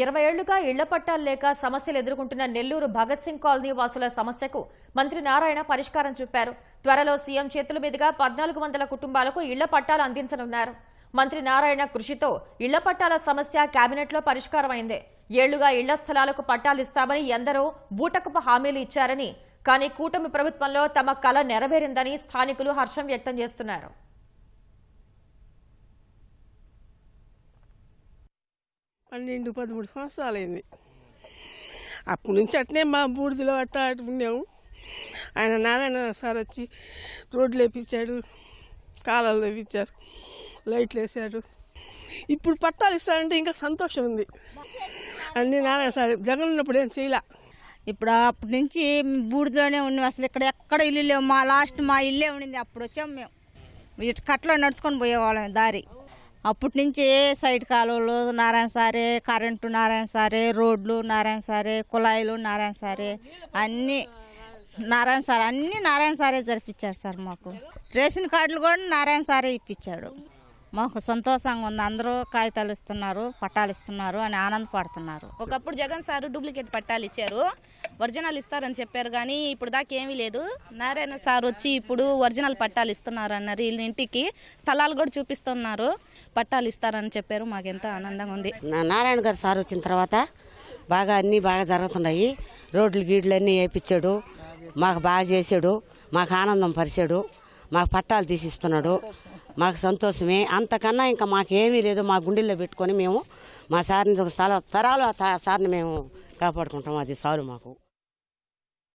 ఇరవై ఏళ్ళుగా ఇళ్ళ పట్టాలు లేక సమస్యలు ఎదుర్కొంటున్న నెల్లూరు భగత్ సింగ్ కాలనీ వాసుల సమస్యకు మంత్రి నారాయణ పరిష్కారం చూపారు. త్వరలో సీఎం చేతుల మీదుగా పద్నాలుగు వందల కుటుంబాలకు ఇళ్ళ పట్టాలు అందించనున్నారు. మంత్రి నారాయణ కృషితో ఇళ్ళ పట్టాల సమస్య కేబినెట్లో పరిష్కారమైంది. ఏళ్ళుగా ఇళ్ళ స్థలాలకు పట్టాలు ఇస్తామని ఎందరో బూటకపు హామీలు ఇచ్చారని కానీ కూటమి ప్రభుత్వంలో తమ కళ నెరవేరిందని స్థానికులు హర్షం వ్యక్తం చేస్తున్నారు. పన్నెండు పదమూడు సంవత్సరాలైంది. అప్పటి నుంచి అట్నే మా బూడిదలో అట్ట అటు ఉన్నాము ఆయన నారాయణ సార్ వచ్చి రోడ్లు వేపించాడు కాలాలు వేపించారు లైట్లు వేసాడు ఇప్పుడు పట్టాలు ఇస్తారంటే ఇంకా సంతోషం ఉంది. అన్నీ నారాయణ సార్ జగన్ ఉన్నప్పుడు ఏం చేయలే. ఇప్పుడు అప్పటి నుంచి బూడిదలోనే ఉన్నాం. అసలు ఇక్కడ ఎక్కడ ఇల్లు లేవు. మా లాస్ట్ మా ఇల్లే ఉండింది. అప్పుడు వచ్చాం మేము. కట్టలో నడుచుకొని పోయేవాళ్ళం దారి. అప్పటి నుంచి సైడ్ కాలువలు నారాయణ సారే కరెంటు నారాయణ సారే రోడ్లు నారాయణ సారే కుళాయిలు నారాయణ సారే అన్నీ నారాయణ సార్ అన్నీ నారాయణ సారే జరిపించాడు సార్ మాకు. రేషన్ కార్డులు కూడా నారాయణ సారే ఇప్పించాడు మాకు సంతోషంగా ఉంది. అందరూ కాగితాలు ఇస్తున్నారు పట్టాలు ఇస్తున్నారు అని ఆనందపడుతున్నారు. ఒకప్పుడు జగన్ సార్ డూప్లికేట్ పట్టాలు ఇచ్చారు. ఒరిజినల్ ఇస్తారని చెప్పారు కానీ ఇప్పుడు దాకా ఏమీ లేదు. నారాయణ సార్ వచ్చి ఇప్పుడు ఒరిజినల్ పట్టాలు ఇస్తున్నారు అన్నారు వీళ్ళ ఇంటికి స్థలాలు కూడా చూపిస్తున్నారు. పట్టాలు ఇస్తారని చెప్పారు. మాకు ఎంతో ఆనందంగా ఉంది. నారాయణ గారు సార్ వచ్చిన తర్వాత బాగా అన్నీ బాగా జరుగుతున్నాయి. రోడ్లు గీడ్లు అన్నీ వేయించాడు. మాకు బాగా చేశాడు. మాకు ఆనందం పరిచాడు. మాకు పట్టాలు తీసిస్తున్నాడు. మాకు సంతోషమే. అంతకన్నా ఇంకా మాకేమీ లేదు. మా గుండెల్లో పెట్టుకొని మేము మా సార్ని తరాలు ఆ తా- సార్ని మేము కాపాడుకుంటాం. అది చాలు మాకు.